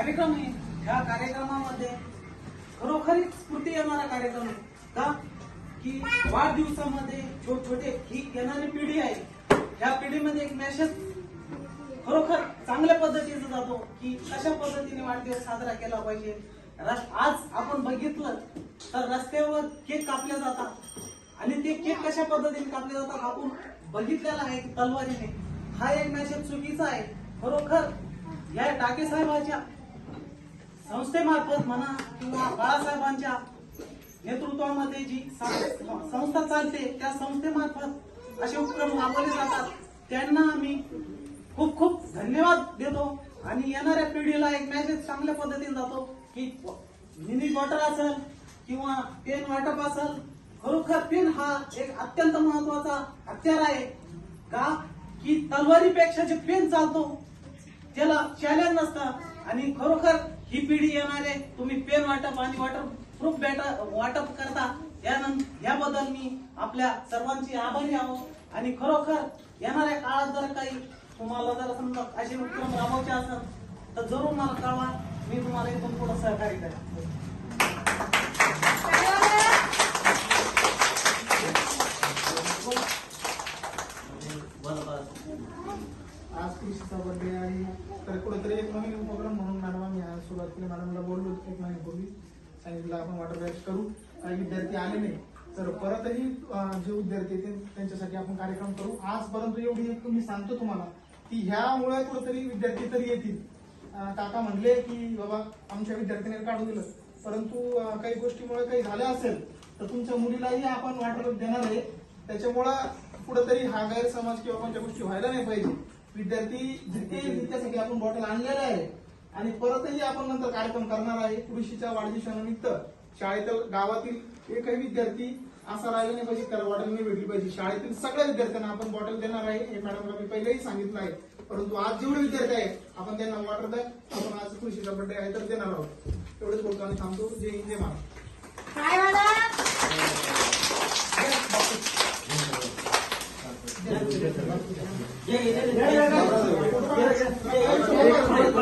कार्यक्रम आहे. ह्या कार्यक्रमामध्ये खरोखरीच स्फूर्ती येणारा कार्यक्रम आहे. का? की वाढदिवसामध्ये छोटे छोटे ही येणारी पिढी आहे. ह्या पिढीमध्ये एक मेसेज खरोखर चांगल्या पद्धतीचा जातो की कशा पद्धतीने वाढदिवस साजरा केला पाहिजे. आज आपण बघितलं तर रस्त्यावर केक कापले जातात. आणि ते केक कशा पद्धतीने कापले जातात आपण बघितलेला आहे तलवारीने. हा एक मेसेज चुकीचा आहे. खरोखर या टाके साहेबाच्या संस्थेमार्फत म्हणा किंवा बाळासाहेबांच्या नेतृत्वामध्ये जी संस्था चालते त्या संस्थेमार्फत असे उपक्रम राबवले जातात. त्यांना आम्ही खूप खूप धन्यवाद देतो. आणि येणाऱ्या पिढीला एक मेसेज चांगल्या पद्धतीने जातो की मिनी वॉटर असेल किंवा पेन वाटप असेल खरोखर पेन हा एक अत्यंत महत्त्वाचा हत्यार आहे. का? की तलवारीपेक्षा जे पेन चालतो त्याला चॅलेंज नसतं. आणि खरोखर ही पिढी येणारे तुम्ही पेन वाटप आणि वॉटर प्रूफ बॅटर वाटप करता. यानंतर याबद्दल मी आपल्या सर्वांची आभारी आहो. आणि खरोखर येणाऱ्या काळात जर काही तुम्हाला जर समजा असे उपक्रम राबवायचे असेल तर जरूर मला कळवा. मी तुम्हाला इथून पुढे सहकार्य करेन. आज कृषीचा बर्थडे आणि तर कुठेतरी एक नवीन उपक्रम म्हणून मॅडम आम्ही सुरुवात सुरुवातीला मॅडमला बोललो एक महिन्यापूर्वी. सांगितलं आपण वॉटर बॅच करू. काही विद्यार्थी आले नाही. तर परतही जे विद्यार्थी आहेत त्यांच्यासाठी आपण कार्यक्रम करू. आज परंतु एवढी एक मी सांगतो तुम्हाला की ह्यामुळे कुठेतरी विद्यार्थी तरी येतील. काका म्हणले की बाबा आमच्या विद्यार्थ्यांनी काढून दिलं. परंतु काही गोष्टीमुळे काही झालं असेल तर तुमच्या मुलीलाही आपण वॉटर देणार आहे. त्याच्यामुळं कुठेतरी हा गैरसमज किंवा कोणत्या गोष्टी व्हायला नाही पाहिजे. विद्यार्थी जिथे येतील आपण बॉटल आणलेलं आहे आणि परतही आपण नंतर कार्यक्रम करणार आहे कृषीच्या वाढदिवसानिमित्त शाळेतील गावातील एकही विद्यार्थी असा राहिला नाही पाहिजे त्याला बॉटल नाही भेटली पाहिजे. शाळेतील सगळ्या विद्यार्थ्यांना आपण बॉटल देणार आहे. हे मॅडमला मी पहिलेही सांगितलं आहे. परंतु आज जेवढे विद्यार्थी आहेत आपण त्यांना वॉटर बॅग आपण आज कृषीचा बड्डे आहे तर देणार आहोत. एवढेच बोलतो आणि थांबतो. जय हिंद जय महाराष्ट्र काय म्हणा